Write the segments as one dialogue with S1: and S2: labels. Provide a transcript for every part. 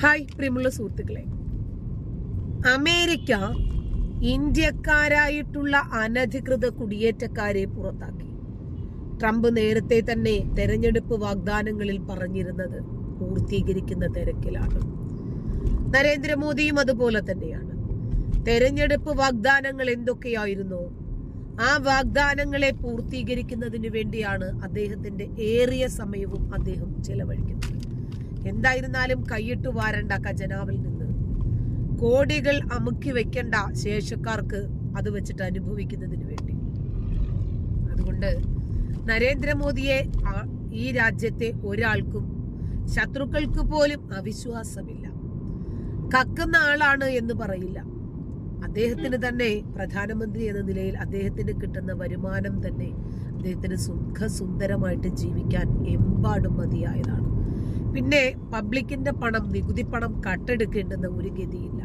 S1: Hi പ്രിയമുള്ള സുഹൃത്തുക്കളെ. America ഇന്ത്യക്കാരായിട്ടുള്ള അനധികൃത കുടിയേറ്റക്കാരെ പുറത്താക്കി. ട്രംപ് നേരത്തെ തന്നെ തെരഞ്ഞെടുപ്പ് വാഗ്ദാനങ്ങളിൽ പറഞ്ഞിരുന്നത് പൂർത്തീകരിക്കുന്ന തിരക്കിലാണ്. നരേന്ദ്രമോദിയും അതുപോലെ തന്നെയാണ്. തെരഞ്ഞെടുപ്പ് വാഗ്ദാനങ്ങൾ എന്തൊക്കെയായിരുന്നു? ആ വാഗ്ദാനങ്ങളെ പൂർത്തീകരിക്കുന്നതിന് വേണ്ടിയാണ് അദ്ദേഹത്തിന്റെ ഏറിയ സമയവും അദ്ദേഹം ചെലവഴിക്കുന്നത്. എന്തായിരുന്നാലും കൈയിട്ട് വാരണ്ട ഖജനാവിൽ നിന്ന്. കോടികൾ അമുക്കി വെക്കേണ്ട ശേഷക്കാർക്ക് അത് വെച്ചിട്ട് അനുഭവിക്കുന്നതിന് വേണ്ടി. അതുകൊണ്ട് നരേന്ദ്രമോദിയെ ഈ രാജ്യത്തെ ഒരാൾക്കും ശത്രുക്കൾക്ക് പോലും അവിശ്വാസമില്ല. കക്കുന്ന ആളാണ് എന്ന് പറയില്ല. അദ്ദേഹത്തിന് തന്നെ പ്രധാനമന്ത്രി എന്ന നിലയിൽ അദ്ദേഹത്തിന് കിട്ടുന്ന വരുമാനം തന്നെ അദ്ദേഹത്തിന് സുഖസുന്ദരമായിട്ട് ജീവിക്കാൻ എമ്പാടും മതിയായതാണ്. പിന്നെ പബ്ലിക്കിന്റെ പണം നികുതി പണം കട്ടെടുക്കേണ്ടെന്ന് ഒരു ഗതിയില്ല.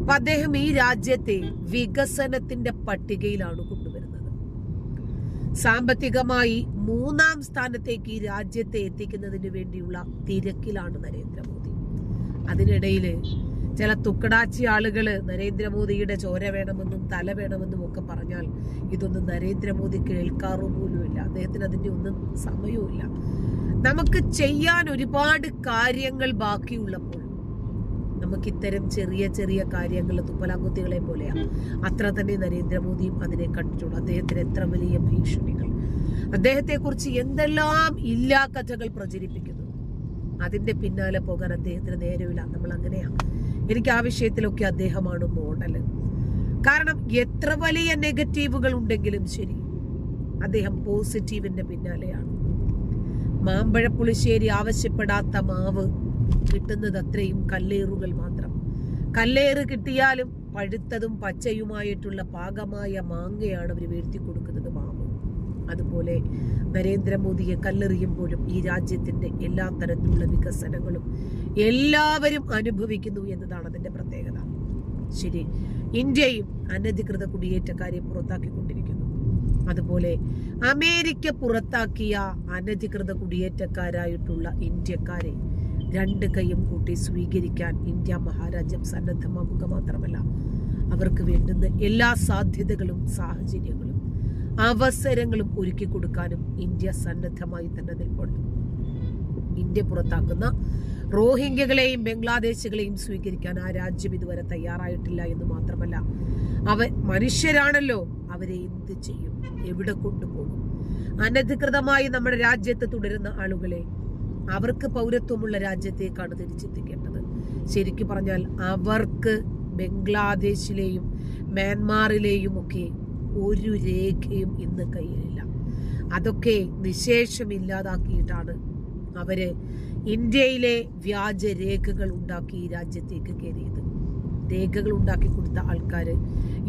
S1: അപ്പൊ അദ്ദേഹം ഈ രാജ്യത്തെ വികസനത്തിന്റെ പട്ടികയിലാണ് കൊണ്ടുവരുന്നത്. സാമ്പത്തികമായി മൂന്നാം സ്ഥാനത്തേക്ക് ഈ രാജ്യത്തെ എത്തിക്കുന്നതിന് വേണ്ടിയുള്ള തിരക്കിലാണ് നരേന്ദ്രമോദി. അതിനിടയിൽ ചില തുക്കടാച്ചി ആളുകൾ നരേന്ദ്രമോദിയുടെ ചോര വേണമെന്നും തല വേണമെന്നും ഒക്കെ പറഞ്ഞാൽ ഇതൊന്നും നരേന്ദ്രമോദി കേൾക്കാറു പോലുമില്ല. അദ്ദേഹത്തിന് അതിന്റെ ഒന്നും സമയവുമില്ല. നമുക്ക് ചെയ്യാൻ ഒരുപാട് കാര്യങ്ങൾ ബാക്കിയുള്ളപ്പോൾ നമുക്ക് ഇത്തരം ചെറിയ ചെറിയ കാര്യങ്ങൾ തുപ്പലാങ്കുത്തികളെ പോലെയാണ് അത്ര തന്നെ നരേന്ദ്രമോദിയും അതിനെ കണ്ടിട്ടുള്ളൂ. അദ്ദേഹത്തിന് എത്ര വലിയ ഭീഷണികൾ. അദ്ദേഹത്തെ കുറിച്ച് എന്തെല്ലാം ഇല്ലാ കഥകൾ പ്രചരിപ്പിക്കുന്നു. അതിന്റെ പിന്നാലെ പോകാൻ അദ്ദേഹത്തിന് നേരമില്ല. നമ്മൾ അങ്ങനെയാണ് എനിക്ക് ആ വിഷയത്തിലൊക്കെ അദ്ദേഹമാണ് മോഡൽ കാരണം എത്ര വലിയ നെഗറ്റീവുകൾ ഉണ്ടെങ്കിലും ശരി അദ്ദേഹം പോസിറ്റീവിന്റെ പിന്നാലെയാണ്. മാമ്പഴ പുളിശ്ശേരി ആവശ്യപ്പെടാത്ത മാവ് കിട്ടുന്നത് അത്രയും കല്ലേറുകൾ മാത്രം. കല്ലേറ് കിട്ടിയാലും പഴുത്തതും പച്ചയുമായിട്ടുള്ള പാകമായ മാങ്ങയാണ് അവർ വീഴ്ത്തി കൊടുക്കുന്നത് മാവ്. അതുപോലെ നരേന്ദ്രമോദിയെ കല്ലെറിയുമ്പോഴും ഈ രാജ്യത്തിന്റെ എല്ലാ തരത്തിലുള്ള വികസനങ്ങളും എല്ലാവരും അനുഭവിക്കുന്നു എന്നതാണ് അതിന്റെ പ്രത്യേകത. ശരി ഇന്ത്യയും അനധികൃത കുടിയേറ്റക്കാരെ പുറത്താക്കിക്കൊണ്ടിരിക്കുന്നു. അതുപോലെ അമേരിക്ക പുറത്താക്കിയ അനധികൃത കുടിയേറ്റക്കാരായിട്ടുള്ള ഇന്ത്യക്കാരെ രണ്ട് കൈയും കൂട്ടി സ്വീകരിക്കാൻ ഇന്ത്യ മഹാരാജ്യം സന്നദ്ധമാക്കുക മാത്രമല്ല അവർക്ക് വേണ്ടുന്ന എല്ലാ സാധ്യതകളും സാഹചര്യങ്ങളും അവസരങ്ങളും ഒരുക്കി കൊടുക്കാനും ഇന്ത്യ സന്നദ്ധമായി തന്നെ നിൽപ്പുണ്ട്. ഇന്ത്യ പുറത്താക്കുന്ന റോഹിംഗ്യകളെയും ബംഗ്ലാദേശികളെയും സ്വീകരിക്കാൻ ആ രാജ്യം ഇതുവരെ തയ്യാറായിട്ടില്ല എന്ന് മാത്രമല്ല അവ മനുഷ്യരാണല്ലോ. അവരെ എന്ത് ചെയ്യും? എവിടെ കൊണ്ടുപോകും? അനധികൃതമായി നമ്മുടെ രാജ്യത്ത് തുടരുന്ന ആളുകളെ അവർക്ക് പൗരത്വമുള്ള രാജ്യത്തേക്കാണ് തിരിച്ചെത്തിക്കേണ്ടത്. ശരിക്കും പറഞ്ഞാൽ അവർക്ക് ബംഗ്ലാദേശിലെയും മ്യാൻമാറിലെയും ഒക്കെ ഒരു രേഖയും ഇന്ന് കയ്യിലില്ല. അതൊക്കെ നിശേഷമില്ലാതാക്കിയിട്ടാണ് അവർ ഇന്ത്യയിലെ വ്യാജരേഖകൾ ഉണ്ടാക്കി രാജ്യത്തേക്ക് കയറിയത്. രേഖകൾ ഉണ്ടാക്കി കൊടുത്ത ആൾക്കാർ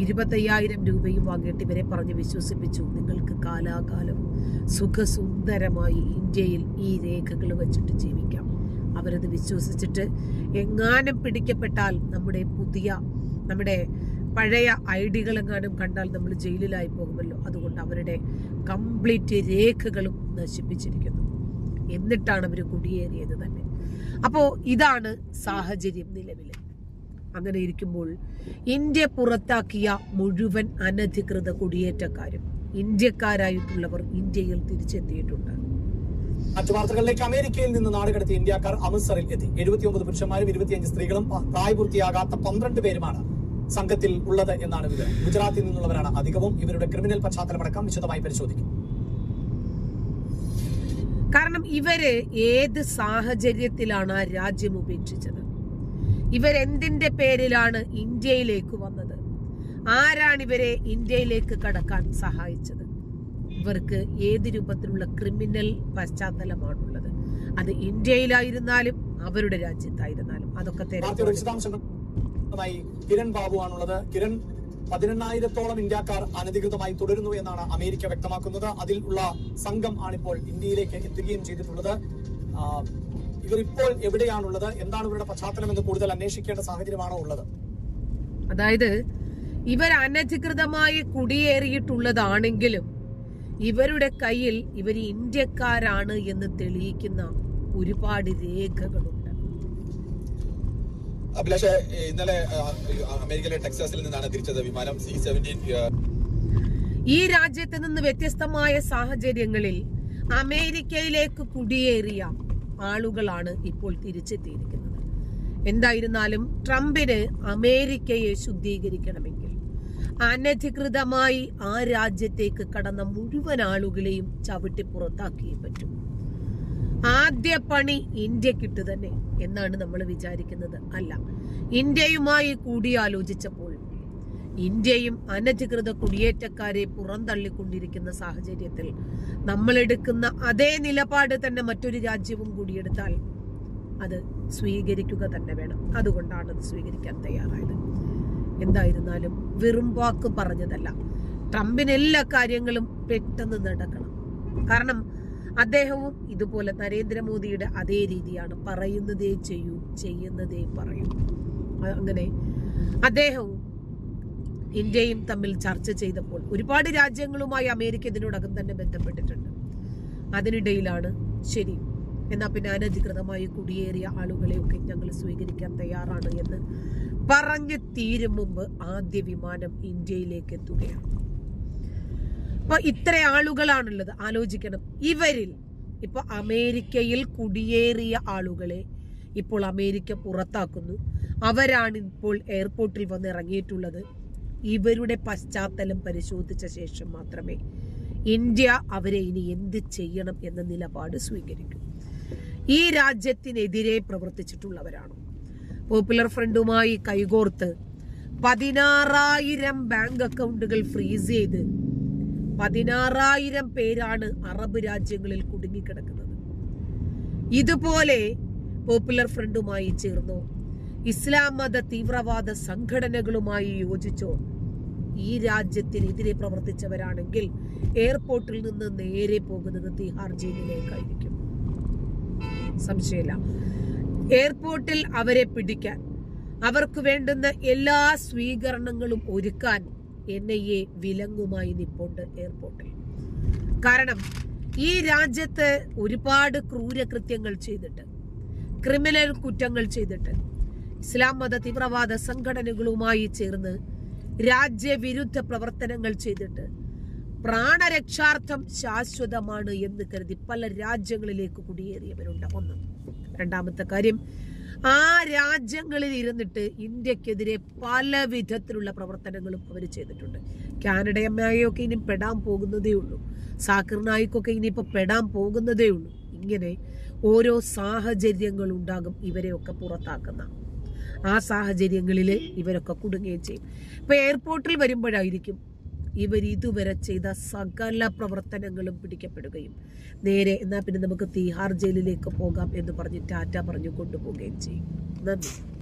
S1: ഇരുപത്തയ്യായിരം രൂപയും വാങ്ങിയിട്ട് ഇവരെ പറഞ്ഞ് വിശ്വസിപ്പിച്ചു. നിങ്ങൾക്ക് കാലാകാലം സുഖസുന്ദരമായി ഇന്ത്യയിൽ ഈ രേഖകൾ വെച്ചിട്ട് ജീവിക്കാം. അവരത് വിശ്വസിച്ചിട്ട് എങ്ങാനും പിടിക്കപ്പെട്ടാൽ നമ്മുടെ പുതിയ നമ്മുടെ പഴയ ഐ ഡികളെങ്ങാനും കണ്ടാൽ നമ്മൾ ജയിലിലായി പോകുമല്ലോ. അതുകൊണ്ട് അവരുടെ കംപ്ലീറ്റ് രേഖകളും നശിപ്പിച്ചിരിക്കുന്നു. എന്നിട്ടാണ് അവർ കുടിയേറിയത് തന്നെ. അപ്പോൾ ഇതാണ് സാഹചര്യം നിലവിൽ അങ്ങനെ ഇരിക്കുമ്പോൾ ഇന്ത്യ പുറത്താക്കിയ മുഴുവൻ അനധികൃത കുടിയേറ്റക്കാരും ഇന്ത്യക്കാരായിട്ടുള്ളവർ ഇന്ത്യയിൽ തിരിച്ചെത്തിയിട്ടുണ്ട്.
S2: മറ്റു വാർത്തകളിലേക്ക് അമേരിക്കയിൽ നിന്ന് നാടുകടത്തി ഇന്ത്യക്കാർ അമൃത്സറിൽ എത്തി. എഴുപത്തിയൊമ്പത് പുരുഷന്മാരും ഇരുപത്തിയഞ്ച് സ്ത്രീകളും പ്രായപൂർത്തിയാകാത്ത പന്ത്രണ്ട് പേരുമാണ് സംഘത്തിൽ ഉള്ളത് എന്നാണ് വിവരം. ഗുജറാത്തിൽ നിന്നുള്ളവരാണ് അധികവും. ഇവരുടെ ക്രിമിനൽ പശ്ചാത്തലമടക്കം വിശദമായി പരിശോധിക്കും.
S1: കാരണം ഇവർ ഏത് സാഹചര്യത്തിലാണ് രാജ്യം ഉപേക്ഷിച്ചത്? ഇവരെന്തിന്റെ പേരിലാണ് ഇന്ത്യയിലേക്ക് വന്നത്? ആരാണ് ഇവരെ ഇന്ത്യയിലേക്ക് കടക്കാൻ സഹായിച്ചത്? ഇവർക്ക് ഏത് രൂപത്തിലുള്ള ക്രിമിനൽ പശ്ചാത്തലമാണുള്ളത്? അത് ഇന്ത്യയിലായിരുന്നാലും അവരുടെ രാജ്യത്തായിരുന്നാലും അതൊക്കെ
S2: കിരൺ ബാബു ആണുള്ളത്. കിരൺ പതിനെണ്ണായിരത്തോളം ഇന്ത്യക്കാർ അനധികൃതമായി തുടരുന്നു എന്നാണ് അമേരിക്ക വ്യക്തമാക്കുന്നത്. അതിൽ ഉള്ള സംഘം ആണിപ്പോൾ ഇന്ത്യയിലേക്ക് എത്തുകയും ചെയ്തിട്ടുള്ളത്. ഇവർ ഇപ്പോൾ എവിടെയാണുള്ളത്? എന്താണ് ഇവരുടെ പശ്ചാത്തലം എന്ന് കൂടുതൽ അന്വേഷിക്കേണ്ട സാഹചര്യമാണോ ഉള്ളത്?
S1: അതായത് ഇവർ അനധികൃതമായി കുടിയേറിയിട്ടുള്ളതാണെങ്കിലും ഇവരുടെ കയ്യിൽ ഇവർ ഇന്ത്യക്കാരാണ് എന്ന് തെളിയിക്കുന്ന ഒരുപാട് രേഖകളുണ്ട്.
S3: അഭിലാഷ് ഇന്നലെ അമേരിക്കയിലെ ടെക്സാസിൽ നിന്നാണ് തിരിച്ചത് വിമാനം സി സെവന്റീൻ
S1: ഈ രാജ്യത്ത് നിന്ന് വ്യത്യസ്തമായ സാഹചര്യങ്ങളിൽ അമേരിക്കയിലേക്ക് കുടിയേറിയ ആളുകളാണ് ഇപ്പോൾ തിരിച്ചെത്തിയിരിക്കുന്നത്. എന്തായിരുന്നാലും ട്രംപിന് അമേരിക്കയെ ശുദ്ധീകരിക്കണമെങ്കിൽ അനധികൃതമായി ആ രാജ്യത്തേക്ക് കടന്ന മുഴുവൻ ആളുകളെയും ചവിട്ടി പുറത്താക്കിയേ പറ്റും. ആദ്യ പണി ഇന്ത്യക്കിട്ട് തന്നെ എന്നാണ് നമ്മൾ വിചാരിക്കുന്നത്. അല്ല ഇന്ത്യയുമായി കൂടിയാലോചിച്ചപ്പോൾ ഇന്ത്യയും അനധികൃത കുടിയേറ്റക്കാരെ പുറന്തള്ളിക്കൊണ്ടിരിക്കുന്ന സാഹചര്യത്തിൽ നമ്മൾ എടുക്കുന്ന അതേ നിലപാട് തന്നെ മറ്റൊരു രാജ്യവും കൂടിയെടുത്താൽ അത് സ്വീകരിക്കുക തന്നെ വേണം. അതുകൊണ്ടാണ് അത് സ്വീകരിക്കാൻ തയ്യാറായത്. എന്തായിരുന്നാലും വെറും വാക്ക് പറഞ്ഞതല്ല. ട്രംപിന് എല്ലാ കാര്യങ്ങളും പെട്ടെന്ന് നടക്കണം. കാരണം അദ്ദേഹവും ഇതുപോലെ നരേന്ദ്രമോദിയുടെ അതേ രീതിയാണ് പറയുന്നതേ ചെയ്യൂ ചെയ്യുന്നതേ പറയൂ. അങ്ങനെ അദ്ദേഹവും ഇന്ത്യയും തമ്മിൽ ചർച്ച ചെയ്തപ്പോൾ ഒരുപാട് രാജ്യങ്ങളുമായി അമേരിക്ക ഇതിനോടകം തന്നെ ബന്ധപ്പെട്ടിട്ടുണ്ട്. അതിനിടയിലാണ് ശരി എന്നാൽ പിന്നെ അനധികൃതമായി കുടിയേറിയ ആളുകളെയൊക്കെ ഞങ്ങൾ സ്വീകരിക്കാൻ തയ്യാറാണ് എന്ന് പറഞ്ഞു തീരും മുമ്പ് ആദ്യ വിമാനം ഇന്ത്യയിലേക്ക് എത്തുകയാണ്. അപ്പൊ ഇത്ര ആളുകളാണുള്ളത്. ആലോചിക്കണം ഇവരിൽ ഇപ്പൊ അമേരിക്കയിൽ കുടിയേറിയ ആളുകളെ ഇപ്പോൾ അമേരിക്ക പുറത്താക്കുന്നു. അവരാണ് ഇപ്പോൾ എയർപോർട്ടിൽ വന്ന് ഇറങ്ങിയിട്ടുള്ളത്. ഇവരുടെ പശ്ചാത്തലം പരിശോധിച്ച ശേഷം മാത്രമേ ഇന്ത്യ അവരെ ഇനി എന്ത് ചെയ്യണം എന്ന നിലപാട് സ്വീകരിക്കൂ. ഈ രാജ്യത്തിനെതിരെ പ്രവർത്തിച്ചിട്ടുള്ളവരാണ്. പോപ്പുലർ ഫ്രണ്ടുമായി കൈകോർത്ത് പതിനാറായിരം ബാങ്ക് അക്കൗണ്ടുകൾ ഫ്രീസ് ചെയ്ത് പതിനാറായിരം പേരാണ് അറബ് രാജ്യങ്ങളിൽ കുടുങ്ങിക്കിടക്കുന്നത്. ഇതുപോലെ പോപ്പുലർ ഫ്രണ്ടുമായി ചേർന്നോ ഇസ്ലാം മത തീവ്രവാദ സംഘടനകളുമായി യോജിച്ചോ ഈ രാജ്യത്തിനെതിരെ പ്രവർത്തിച്ചവരാണെങ്കിൽ എയർപോർട്ടിൽ നിന്ന് നേരെ പോകുന്നത് തിഹാർ ജയിലിലേക്കായിരിക്കും. സംശയമില്ല. എയർപോർട്ടിൽ അവരെ പിടിക്കാൻ അവർക്ക് വേണ്ടുന്ന എല്ലാ സ്വീകരണങ്ങളും ഒരുക്കാൻ എൻ ഐ എ വിലങ്ങുമായി നിപ്പുണ്ട് എയർപോർട്ടിൽ. കാരണം ഈ രാജ്യത്ത് ഒരുപാട് ക്രൂരകൃത്യങ്ങൾ ചെയ്തിട്ട് ക്രിമിനൽ കുറ്റങ്ങൾ ചെയ്തിട്ട് ഇസ്ലാം മത തീവ്രവാദ സംഘടനകളുമായി ചേർന്ന് രാജ്യവിരുദ്ധ പ്രവർത്തനങ്ങൾ ചെയ്തിട്ട് പ്രാണരക്ഷാർത്ഥം ശാശ്വതമാണ് എന്ന് കരുതി പല രാജ്യങ്ങളിലേക്ക് കുടിയേറിയവരുണ്ട്. ഒന്ന്. രണ്ടാമത്തെ കാര്യം ആ രാജ്യങ്ങളിൽ ഇരുന്നിട്ട് ഇന്ത്യക്കെതിരെ പല വിധത്തിലുള്ള പ്രവർത്തനങ്ങളും അവർ ചെയ്തിട്ടുണ്ട്. കാനഡയമ്മയൊക്കെ ഇനി പെടാൻ പോകുന്നതേ ഉള്ളൂ. സാക്കിർ നായിക്കൊക്കെ ഇനിയിപ്പോൾ പെടാൻ പോകുന്നതേ ഉള്ളൂ. ഇങ്ങനെ ഓരോ സാഹചര്യങ്ങൾ ഉണ്ടാകും ഇവരെയൊക്കെ പുറത്താക്കുന്ന. ആ സാഹചര്യങ്ങളിൽ ഇവരൊക്കെ കുടുങ്ങുകയും ചെയ്യും. ഇപ്പൊ എയർപോർട്ടിൽ വരുമ്പോഴായിരിക്കും ഇവർ ഇതുവരെ ചെയ്ത സകല പ്രവർത്തനങ്ങളും പിടിക്കപ്പെടുകയും നേരെ എന്നാൽ പിന്നെ നമുക്ക് തീഹാർ ജയിലിലേക്ക് പോകാം എന്ന് പറഞ്ഞ് ടാറ്റ പറഞ്ഞു കൊണ്ടുപോവുകയും ചെയ്യും. നന്ദി.